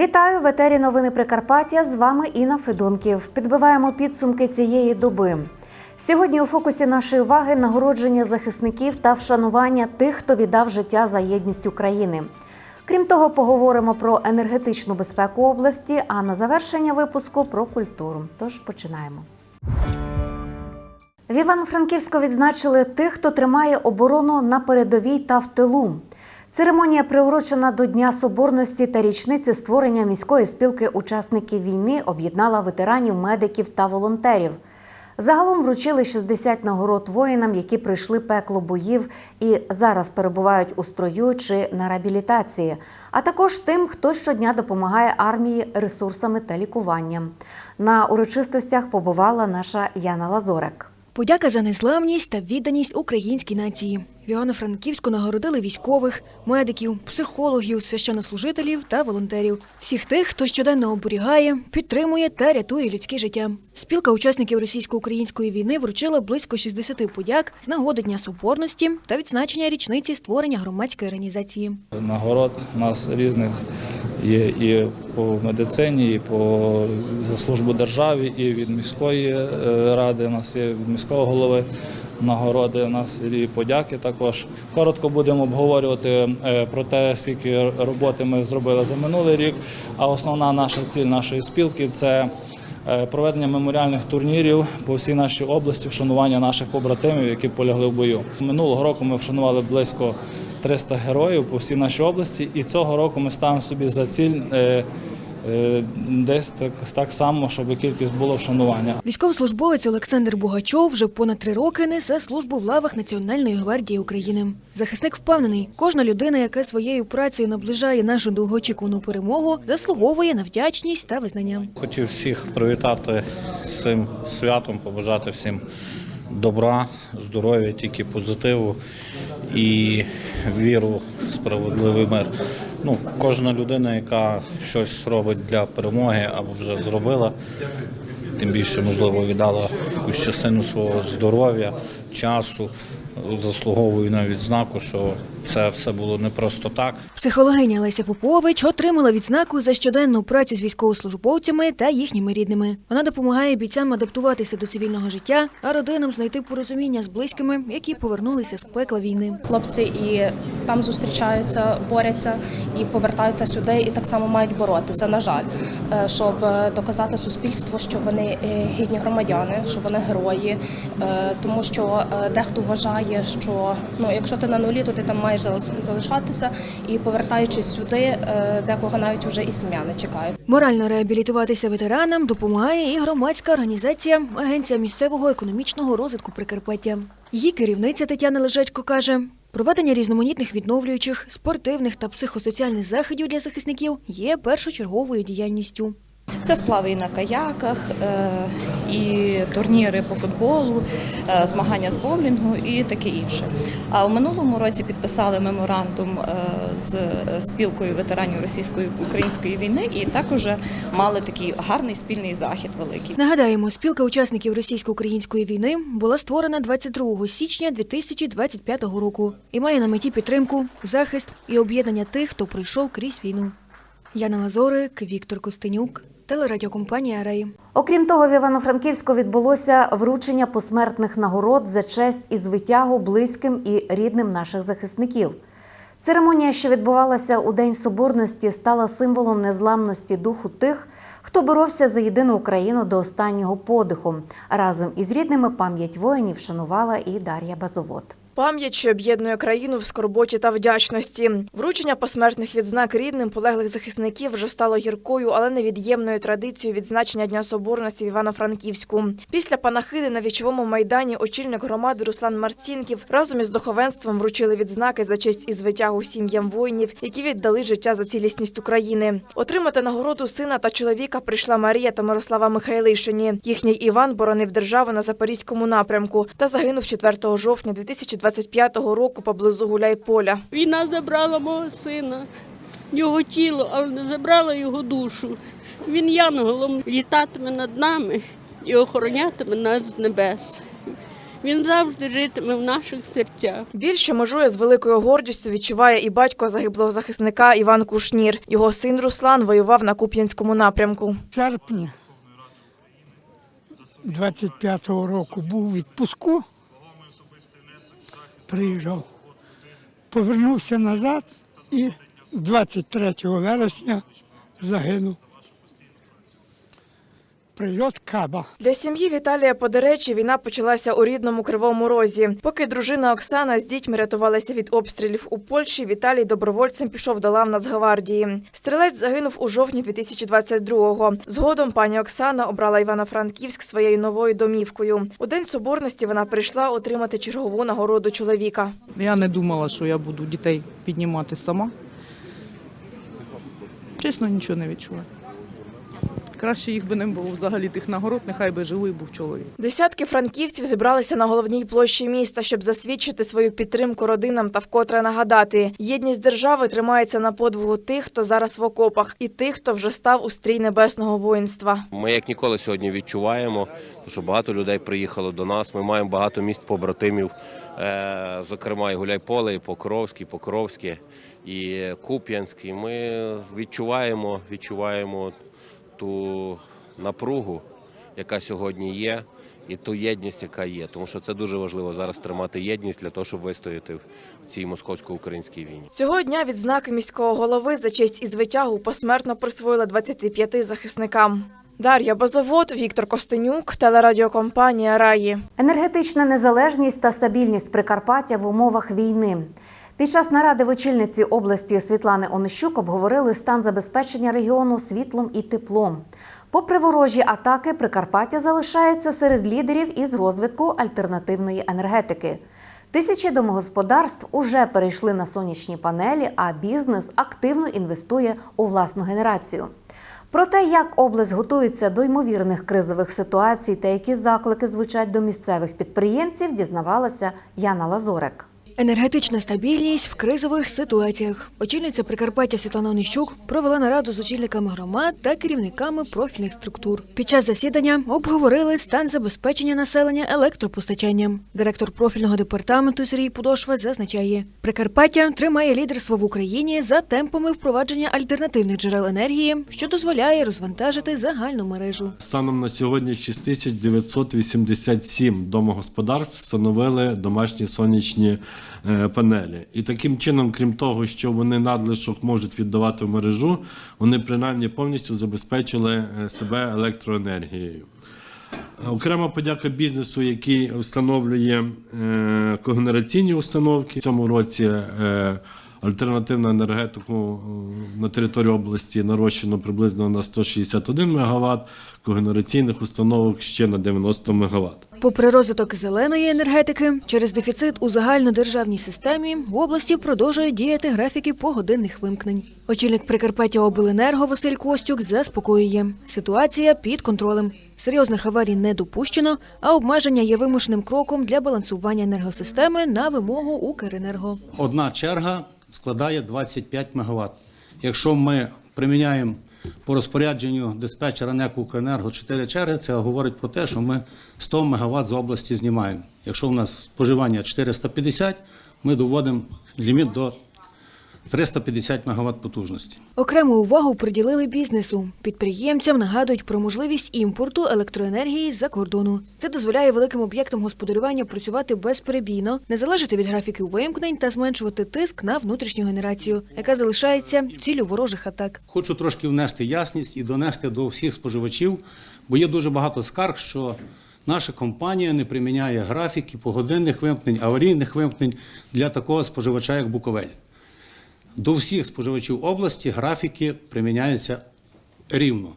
Вітаю в етері Новини Прикарпаття. З вами Інна Федунків. Підбиваємо підсумки цієї доби. Сьогодні у фокусі нашої уваги нагородження захисників та вшанування тих, хто віддав життя за єдність України. Крім того, поговоримо про енергетичну безпеку області, а на завершення випуску про культуру. Тож починаємо. В Івано-Франківську відзначили тих, хто тримає оборону на передовій та в тилу. Церемонія приурочена до Дня Соборності та річниці створення міської спілки учасників війни об'єднала ветеранів, медиків та волонтерів. Загалом вручили 60 нагород воїнам, які пройшли пекло боїв і зараз перебувають у строю чи на реабілітації, а також тим, хто щодня допомагає армії ресурсами та лікуванням. На урочистостях побувала наша Яна Лазорек. Подяка за незламність та відданість українській нації. В Івано-Франківську нагородили військових, медиків, психологів, священнослужителів та волонтерів. Всіх тих, хто щоденно оберігає, підтримує та рятує людське життя. Спілка учасників російсько-української війни вручила близько 60 подяк з нагоди Дня Соборності та відзначення річниці створення громадської організації. Нагород нас різних є і по медицині, і по за службу державі, і від міської е, ради. У нас є від міського голови нагороди. У нас і подяки також. Коротко будемо обговорювати е, про те, скільки роботи ми зробили за минулий рік. А основна наша ціль нашої спілки це. е, Проведення меморіальних турнірів по всій нашій області, вшанування наших побратимів, які полягли в бою. Минулого року ми вшанували близько 300 героїв по всій нашій області, і цього року ми ставимо собі за ціль е, е, десь так, так само, щоб кількість було вшанування. Військовослужбовець Олександр Бугачов вже понад три роки несе службу в лавах Національної гвардії України. Захисник впевнений, кожна людина, яка своєю працею наближає нашу довгоочікувану перемогу, заслуговує на вдячність та визнання. Хотів всіх привітати з цим святом, побажати всім добра, здоров'я, тільки позитиву і віру в справедливий мир. Ну, кожна людина, яка щось робить для перемоги або вже зробила, тим більше, можливо, віддала якусь частину свого здоров'я, часу, заслуговує на відзнаку, що це все було не просто так. Психологиня Леся Попович отримала відзнаку за щоденну працю з військовослужбовцями та їхніми рідними. Вона допомагає бійцям адаптуватися до цивільного життя, а родинам знайти порозуміння з близькими, які повернулися з пекла війни. Хлопці і там зустрічаються, борються і повертаються сюди, і так само мають боротися. На жаль, Е, щоб е, доказати суспільству, що вони е, гідні громадяни, що вони герої, тому що дехто вважає, що ну якщо ти на нулі, то ти там маєш залишатися. І повертаючись сюди, е, декого навіть вже і сім'я не чекає. Морально реабілітуватися ветеранам допомагає і громадська організація Агенція місцевого економічного розвитку Прикарпаття. Її керівниця Тетяна Лежечко каже. Проведення різноманітних відновлюючих, спортивних та психосоціальних заходів для захисників є першочерговою діяльністю. Це сплави і на каяках, е, і турніри по футболу, е, змагання з боулінгу і таке інше. А в минулому році підписали меморандум е, з спілкою ветеранів російсько-української війни, і також мали такий гарний спільний захід великий. Нагадаємо, спілка учасників російсько-української війни була створена 22 січня 2025 року і має на меті підтримку, захист і об'єднання тих, хто пройшов крізь війну. Яна Лазорик, Віктор Костенюк, телерадіокомпанія Рей. Окрім того, в Івано-Франківську відбулося вручення посмертних нагород за честь і звитягу близьким і рідним наших захисників. Церемонія, що відбувалася у День Соборності, стала символом незламності духу тих, хто боровся за єдину Україну до останнього подиху. Разом із рідними пам'ять воїнів шанувала і Дар'я Базовод. Пам'ять, що об'єднує країну в скорботі та вдячності. Вручення посмертних відзнак рідним полеглих захисників вже стало гіркою, але невід'ємною традицією відзначення Дня Соборності в Івано-Франківську. Після панахиди на вічовому майдані очільник громади Руслан Марцінків разом із духовенством вручили відзнаки за честь і звитягу сім'ям воїнів, які віддали життя за цілісність України. Отримати нагороду сина та чоловіка прийшла Марія та Мирослава Михайлишині. Їхній Іван боронив державу на запорізькому напрямку та загинув 4 жовтня 2025 року поблизу Гуляйполя. Війна забрала мого сина, його тіло, але не забрала його душу. Він янголом літатиме над нами і охоронятиме нас з небес. Він завжди житиме в наших серцях. Більше межує з великою гордістю відчуває і батько загиблого захисника Іван Кушнір. Його син Руслан воював на Куп'янському напрямку. В серпні 25-го року був відпуску. Приїжджав. Повернувся назад і 23 вересня загинув. Прильот Каба. Для сім'ї Віталія Подеречі війна почалася у рідному Кривому Розі. Поки дружина Оксана з дітьми рятувалася від обстрілів у Польщі, Віталій добровольцем пішов до лав Нацгвардії. Стрілець загинув у жовтні 2022-го. Згодом пані Оксана обрала Івано-Франківськ своєю новою домівкою. У день соборності вона прийшла отримати чергову нагороду чоловіка. Я не думала, що я буду дітей піднімати сама. Чесно, нічого не відчуваю. Краще їх би не було взагалі тих нагород, нехай би живий був чоловік. Десятки франківців зібралися на головній площі міста, щоб засвідчити свою підтримку родинам та вкотре нагадати, єдність держави тримається на подвигу тих, хто зараз в окопах, і тих, хто вже став у стрій небесного воїнства. Ми як ніколи сьогодні відчуваємо, що багато людей приїхало до нас. Ми маємо багато міст побратимів, е, зокрема і Гуляйполе, і Покровський, Покровське, і Куп'янський. Ми відчуваємо, відчуваємо ту напругу, яка сьогодні є, і ту єдність, яка є. Тому що це дуже важливо зараз тримати єдність для того, щоб вистояти в цій московсько-українській війні. Цього дня відзнаки міського голови за честь і звитягу посмертно присвоїли 25 захисникам. Дар'я Базовод, Віктор Костенюк, телерадіокомпанія Раї. Енергетична незалежність та стабільність Прикарпаття в умовах війни. Під час наради в очільниці області Світлани Онищук обговорили стан забезпечення регіону світлом і теплом. Попри ворожі атаки, Прикарпаття залишається серед лідерів із розвитку альтернативної енергетики. Тисячі домогосподарств уже перейшли на сонячні панелі, а бізнес активно інвестує у власну генерацію. Про те, як область готується до ймовірних кризових ситуацій та які заклики звучать до місцевих підприємців, дізнавалася Яна Лазорек. Енергетична стабільність в кризових ситуаціях. Очільниця Прикарпаття Світлана Онищук провела нараду з очільниками громад та керівниками профільних структур. Під час засідання обговорили стан забезпечення населення електропостачанням. Директор профільного департаменту Сергій Подошва зазначає, Прикарпаття тримає лідерство в Україні за темпами впровадження альтернативних джерел енергії, що дозволяє розвантажити загальну мережу. Станом на сьогодні 6987 домогосподарств встановили домашні сонячні панелі. І таким чином, крім того, що вони надлишок можуть віддавати в мережу, вони принаймні повністю забезпечили е, себе електроенергією. Окрема подяка бізнесу, який встановлює е, когенераційні установки. В цьому році е, альтернативну енергетику е, на території області нарощено приблизно на 161 МВт, когенераційних установок ще на 90 МВт. Попри розвиток зеленої енергетики, через дефіцит у загальнодержавній системі в області продовжують діяти графіки погодинних вимкнень. Очільник Прикарпаття Обленерго Василь Костюк заспокоює. Ситуація під контролем. Серйозних аварій не допущено, а обмеження є вимушеним кроком для балансування енергосистеми на вимогу Укренерго. одна черга складає 25 МВт. Якщо ми приміняємо по розпорядженню диспетчера НЕК «Укренерго» 4 черги, це говорить про те, що ми 100 МВт з області знімаємо. Якщо у нас споживання 450, ми доводимо ліміт до 350 МВт потужності. Окрему увагу приділили бізнесу. Підприємцям нагадують про можливість імпорту електроенергії з-за кордону. Це дозволяє великим об'єктам господарювання працювати безперебійно, не залежати від графіків вимкнень та зменшувати тиск на внутрішню генерацію, яка залишається ціллю ворожих атак. Хочу трошки внести ясність і донести до всіх споживачів, бо є дуже багато скарг, що наша компанія не приміняє графіки погодинних вимкнень, аварійних вимкнень для такого споживача, як Буковель. До всіх споживачів області графіки приміняються рівно.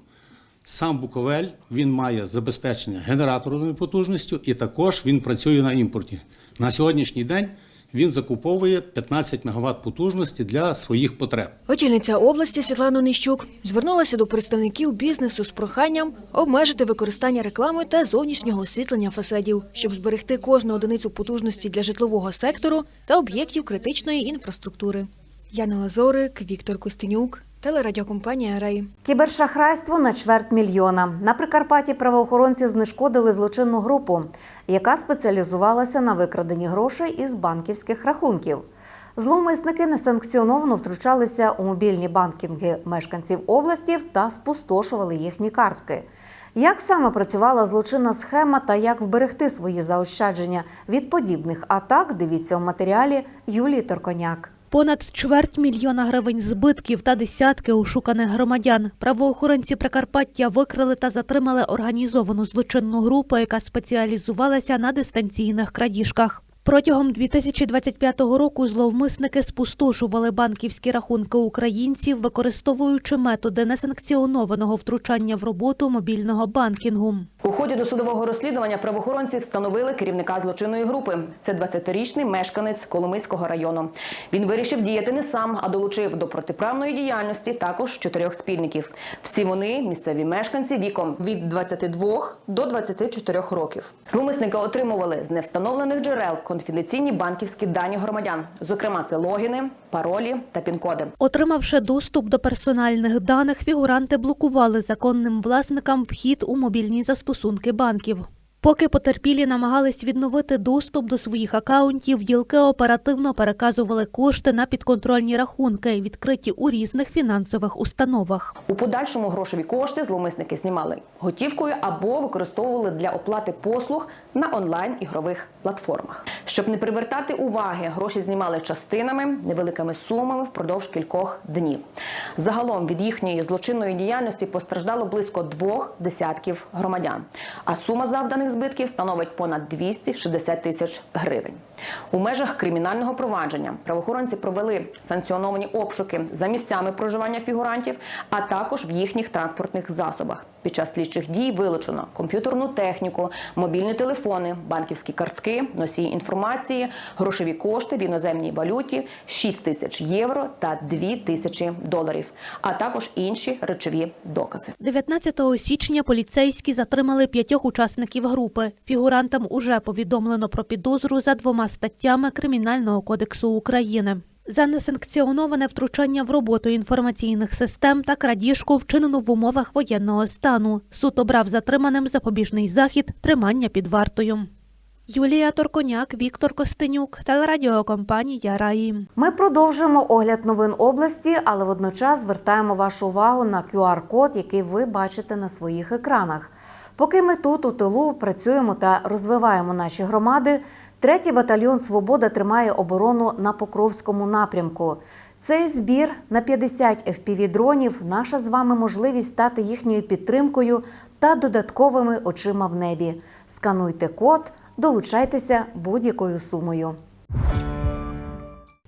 Сам Буковель він має забезпечення генераторною потужністю і також він працює на імпорті. На сьогоднішній день він закуповує 15 МВт потужності для своїх потреб. Очільниця області Світлана Нищук звернулася до представників бізнесу з проханням обмежити використання реклами та зовнішнього освітлення фасадів, щоб зберегти кожну одиницю потужності для житлового сектору та об'єктів критичної інфраструктури. Яна Лазорик, Віктор Костенюк, телерадіокомпанія Рей. Кібершахрайство на чверть мільйона. На Прикарпатті правоохоронці знешкодили злочинну групу, яка спеціалізувалася на викраденні грошей із банківських рахунків. Зловмисники несанкціоновано втручалися у мобільні банкінги мешканців області та спустошували їхні картки. Як саме працювала злочинна схема та як вберегти свої заощадження від подібних атак, дивіться у матеріалі Юлії Торконяк. Понад чверть мільйона гривень збитків та десятки ушуканих громадян. Правоохоронці Прикарпаття викрили та затримали організовану злочинну групу, яка спеціалізувалася на дистанційних крадіжках. Протягом 2025 року зловмисники спустошували банківські рахунки українців, використовуючи методи несанкціонованого втручання в роботу мобільного банкінгу. У ході досудового розслідування правоохоронці встановили керівника злочинної групи. Це 20-річний мешканець Коломийського району. Він вирішив діяти не сам, а долучив до протиправної діяльності також чотирьох спільників. Всі вони місцеві мешканці віком від 22 до 24 років. Зловмисники отримували з невстановлених джерел конфіденційні банківські дані громадян. Зокрема, це логіни, паролі та пін-коди. Отримавши доступ до персональних даних, фігуранти блокували законним власникам вхід у мобільні застосунки банків. Поки потерпілі намагались відновити доступ до своїх акаунтів, ділки оперативно переказували кошти на підконтрольні рахунки, відкриті у різних фінансових установах. У подальшому грошові кошти зловмисники знімали готівкою або використовували для оплати послуг на онлайн-ігрових платформах. Щоб не привертати уваги, гроші знімали частинами, невеликими сумами впродовж кількох днів. Загалом від їхньої злочинної діяльності постраждало близько двох десятків громадян, а сума завданих збитків становить понад 260 тисяч гривень. У межах кримінального провадження правоохоронці провели санкціоновані обшуки за місцями проживання фігурантів, а також в їхніх транспортних засобах. Під час слідчих дій вилучено комп'ютерну техніку, мобільні телефони, банківські картки, носії інформації, грошові кошти в іноземній валюті, 6 тисяч євро та 2 тисячі доларів, а також інші речові докази. 19 січня поліцейські затримали п'ятьох учасників групи. Фігурантам уже повідомлено про підозру за двома статтями Кримінального кодексу України. За несанкціоноване втручання в роботу інформаційних систем та крадіжку вчинену в умовах воєнного стану. Суд обрав затриманим запобіжний захід тримання під вартою. Юлія Торконяк, Віктор Костенюк, телерадіокомпанія Раї. Ми продовжуємо огляд новин області, але водночас звертаємо вашу увагу на QR-код, який ви бачите на своїх екранах. Поки ми тут у тилу працюємо та розвиваємо наші громади, третій батальйон Свобода тримає оборону на Покровському напрямку. Цей збір на 50 FPV-дронів – наша з вами можливість стати їхньою підтримкою та додатковими очима в небі. Скануйте код, долучайтеся будь-якою сумою.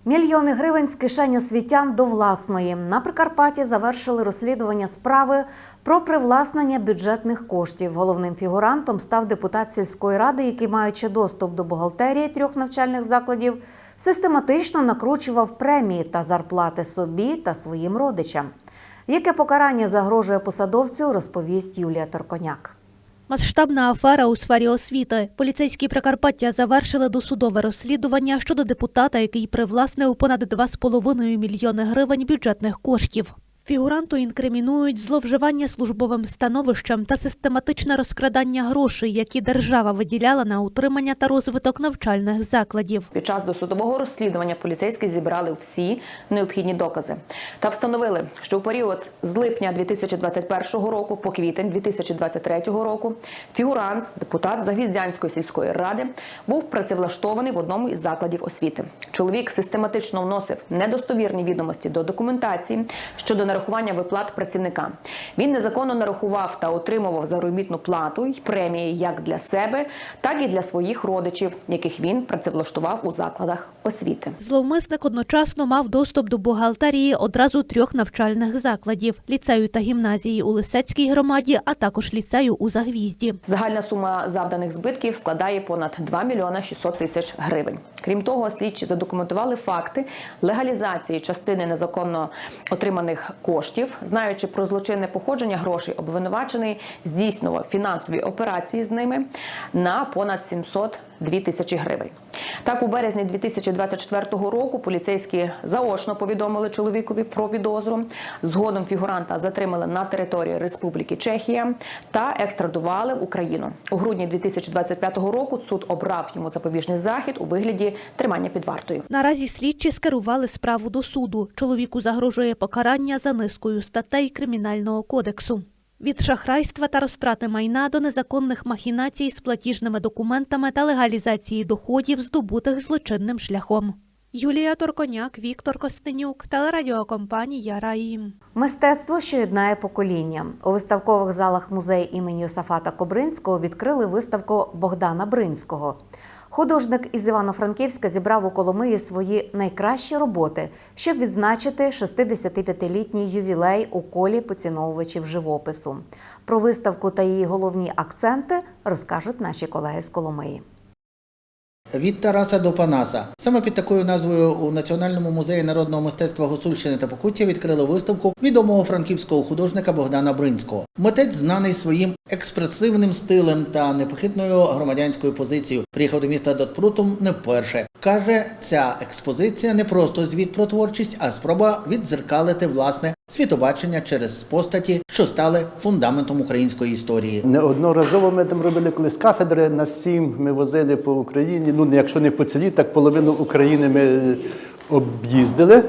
Мільйони гривень з кишень освітян до власної. На Прикарпатті завершили розслідування справи про привласнення бюджетних коштів. Головним фігурантом став депутат сільської ради, який, маючи доступ до бухгалтерії трьох навчальних закладів, систематично накручував премії та зарплати собі та своїм родичам. Яке покарання загрожує посадовцю, розповість Юлія Торконяк. Масштабна афера у сфері освіти. Поліцейські Прикарпаття завершили досудове розслідування щодо депутата, який привласнив понад 2,5 мільйони гривень бюджетних коштів. Фігуранту інкримінують зловживання службовим становищем та систематичне розкрадання грошей, які держава виділяла на утримання та розвиток навчальних закладів. Під час досудового розслідування поліцейські зібрали всі необхідні докази та встановили, що у період з липня 2021 року по квітень 2023 року фігурант, депутат Загвіздянської сільської ради, був працевлаштований в одному із закладів освіти. Чоловік систематично вносив недостовірні відомості до документації щодо нарахування виплат працівникам. Він незаконно нарахував та отримував заробітну плату й премії як для себе, так і для своїх родичів, яких він працевлаштував у закладах освіти. Зловмисник одночасно мав доступ до бухгалтерії одразу трьох навчальних закладів: ліцею та гімназії у Лисецькій громаді, а також ліцею у Загвізді. Загальна сума завданих збитків складає понад 2 мільйона 600 тисяч гривень. Крім того, слідчі задокументували факти легалізації частини незаконно отриманих коштів, знаючи про злочинне походження грошей, обвинувачений здійснював фінансові операції з ними на понад 700 2 тисячі гривень. Так, у березні 2024 року поліцейські заочно повідомили чоловікові про підозру. Згодом фігуранта затримали на території Республіки Чехія та екстрадували в Україну. У грудні 2025 року суд обрав йому запобіжний захід у вигляді тримання під вартою. Наразі слідчі скерували справу до суду. Чоловіку загрожує покарання за низкою статей Кримінального кодексу. Від шахрайства та розтрати майна до незаконних махінацій з платіжними документами та легалізації доходів, здобутих злочинним шляхом. Юлія Торконяк, Віктор Костенюк, телерадіокомпанія Раїм. Мистецтво, що єднає покоління. У виставкових залах музею імені Йосафата Кобринського відкрили виставку Богдана Бринського. Художник із Івано-Франківська зібрав у Коломиї свої найкращі роботи, щоб відзначити 65-літній ювілей у колі поціновувачів живопису. Про виставку та її головні акценти розкажуть наші колеги з Коломиї. Від Тараса до Панаса. Саме під такою назвою у Національному музеї народного мистецтва Гуцульщини та Покуття відкрили виставку відомого франківського художника Богдана Бринського. Митець знаний своїм експресивним стилем та непохитною громадянською позицією. Приїхав до міста Дотпрутум не вперше. Каже, ця експозиція не просто звіт про творчість, а спроба віддзеркалити власне світобачення через постаті, що стали фундаментом української історії. Неодноразово ми там робили колись кафедри на сім. Ми возили по Україні. Ну, якщо не по цілі, так половину України ми об'їздили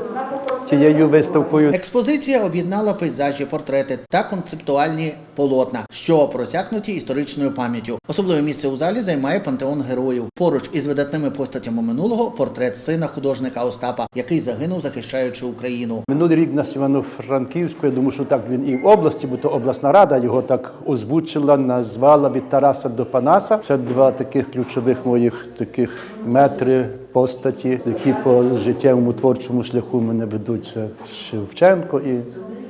тією виставкою. Експозиція об'єднала пейзажі, портрети та концептуальні полотна, що просякнуті історичною пам'яттю. Особливе місце у залі займає пантеон героїв. Поруч із видатними постатями минулого портрет сина художника Остапа, який загинув, захищаючи Україну. Минулий рік нас Івано-Франківську, я думаю, що так він і в області, бо то обласна рада його так озвучила, назвала від Тараса до Панаса. Це два таких ключових моїх таких метри постаті, які по життєвому творчому шляху мене ведуть. Це Шевченко і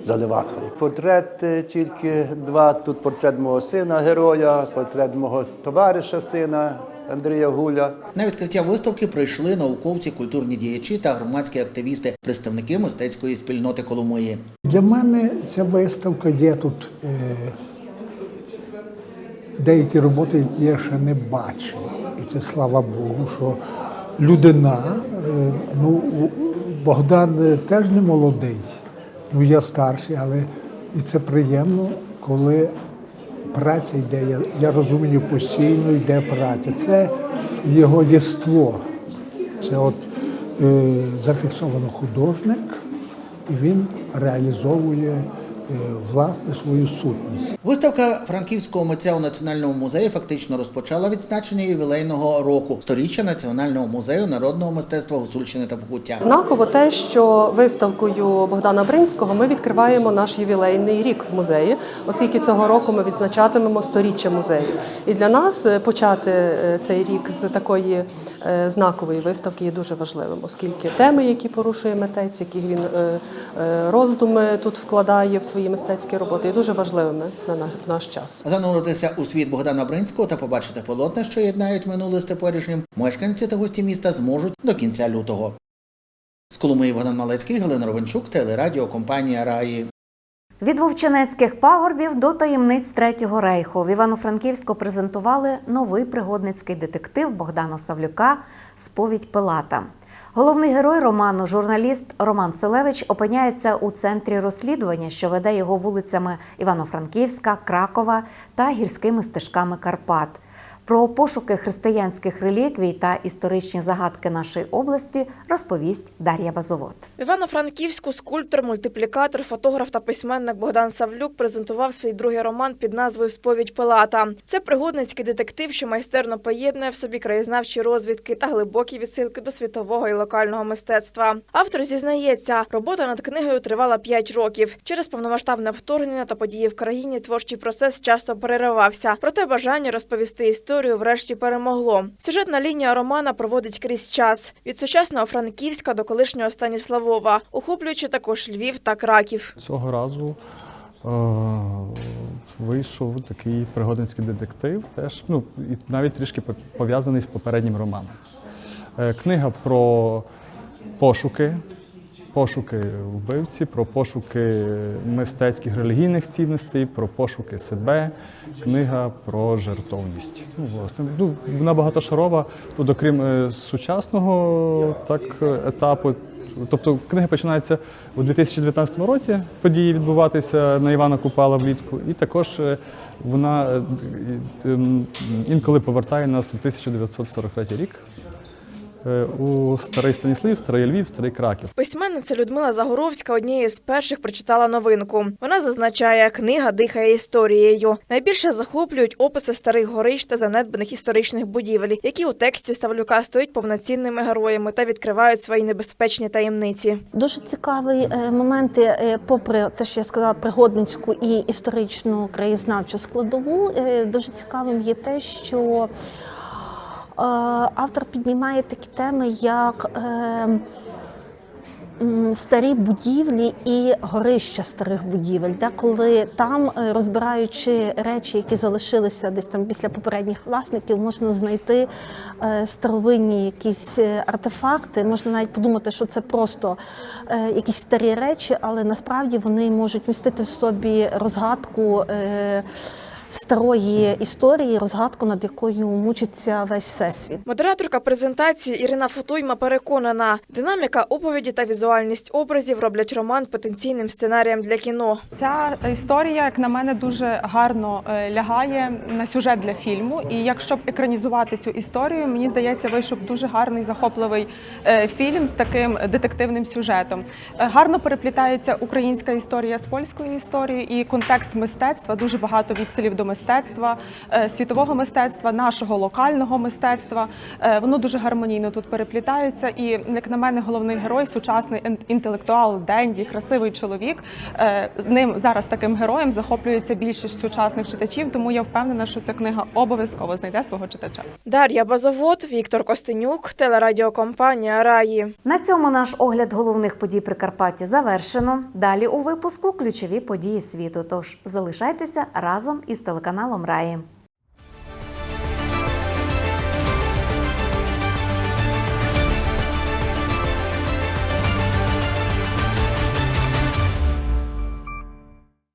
Заливаха. Портрети тільки два. Тут портрет мого сина, героя, портрет мого товариша сина Андрія Гуля. На відкриття виставки прийшли науковці, культурні діячі та громадські активісти, представники мистецької спільноти Коломиї. Для мене ця виставка є тут. Е, деякі роботи я ще не бачив. І це слава Богу, що людина, е, ну, Богдан е, теж не молодий, ну я старший, але і це приємно, коли праця йде. Я, я розумію, постійно йде праця. Це його єство. Це от е, зафіксовано художник, і він реалізовує власне свою сутність. Виставка франківського митця у національному музеї фактично розпочала відзначення ювілейного року сторіччя Національного музею народного мистецтва Гуцульщини та Покуття. Знаково те, що виставкою Богдана Бринського ми відкриваємо наш ювілейний рік в музеї, оскільки цього року ми відзначатимемо сторіччя музею. І для нас е, почати е, цей рік з такої е, знакової виставки є дуже важливим, оскільки теми, які порушує митець, які він е, е, роздуми тут вкладає в свої мистецькі роботи, є дуже важливими на наш- час. Зануритися у світ Богдана Бринського та побачити полотна, що єднають минуле з теперішнім, мешканці та гості міста зможуть до кінця лютого. З Коломиї Богдан Малецький, Галина Ровенчук, телерадіо компанія Раї. Від вовчинецьких пагорбів до таємниць Третього рейху в Івано-Франківську презентували новий пригодницький детектив Богдана Савлюка Сповідь Пилата. Головний герой роману, журналіст Роман Целевич, опиняється у центрі розслідування, що веде його вулицями Івано-Франківська, Кракова та гірськими стежками Карпат. Про пошуки християнських реліквій та історичні загадки нашої області розповість Дар'я Базовод. Івано-Франківську скульптор, мультиплікатор, фотограф та письменник Богдан Савлюк презентував свій другий роман під назвою Сповідь Пилата. Це пригодницький детектив, що майстерно поєднує в собі краєзнавчі розвідки та глибокі відсилки до світового і локального мистецтва. Автор зізнається, робота над книгою тривала 5 років. Через повномасштабне вторгнення та події в країні творчий процес часто переривався. Проте бажання розповісти історію врешті перемогло. Сюжетна лінія романа проводить крізь час від сучасного Франківська до колишнього Станіславова, охоплюючи також Львів та Краків. Цього разу е, вийшов такий пригодницький детектив, теж ну і навіть трішки по- пов'язаний з попереднім романом. Е, книга про пошуки пошуки вбивці, про пошуки мистецьких релігійних цінностей, про пошуки себе, книга про жертовність. Ну, власне, ну, вона багатошарова, тут, окрім е, сучасного так, етапу. Тобто книга починається у 2019 році, події відбуватися на Івана Купала влітку, і також е, вона е, інколи повертає нас у 1943 рік у Старий Станіслав, Старий Львів, Старий Краків. Письменниця Людмила Загоровська однією з перших прочитала новинку. Вона зазначає, книга дихає історією. Найбільше захоплюють описи старих горищ та занедбаних історичних будівель, які у тексті Ставлюка стоять повноцінними героями та відкривають свої небезпечні таємниці. Дуже цікаві е, моменти, е, попри те, що я сказала, пригодницьку і історичну краєзнавчу складову. е, Дуже цікавим є те, що е, автор піднімає такі теми, як е, старі будівлі і горища старих будівель, де коли там, е, розбираючи речі, які залишилися десь там після попередніх власників, можна знайти е, старовинні якісь е, артефакти. Можна навіть подумати, що це просто е, якісь старі речі, але насправді вони можуть містити в собі розгадку. Старої історії, розгадку, над якою мучиться весь всесвіт. Модераторка презентації Ірина Фотуйма переконана, динаміка оповіді та візуальність образів роблять роман потенційним сценарієм для кіно. Ця історія, як на мене, дуже гарно е, лягає на сюжет для фільму. І якщо б екранізувати цю історію, мені здається, вийшов дуже гарний захопливий е, фільм з таким детективним сюжетом. Е, Гарно переплітається українська історія з польською історією і контекст мистецтва. Дуже багато відсилів до мистецтва, е, світового мистецтва, нашого локального мистецтва. Е, Воно дуже гармонійно тут переплітається. І як на мене, головний герой, сучасний ін- інтелектуал, денді, красивий чоловік. Е, З ним зараз таким героєм захоплюється більшість сучасних читачів. Тому я впевнена, що ця книга обов'язково знайде свого читача. Дар'я Базовод, Віктор Костенюк, телерадіокомпанія Раї. На цьому наш огляд головних подій Прикарпаття завершено. Далі у випуску ключові події світу. Тож залишайтеся разом із телеканалом Раї.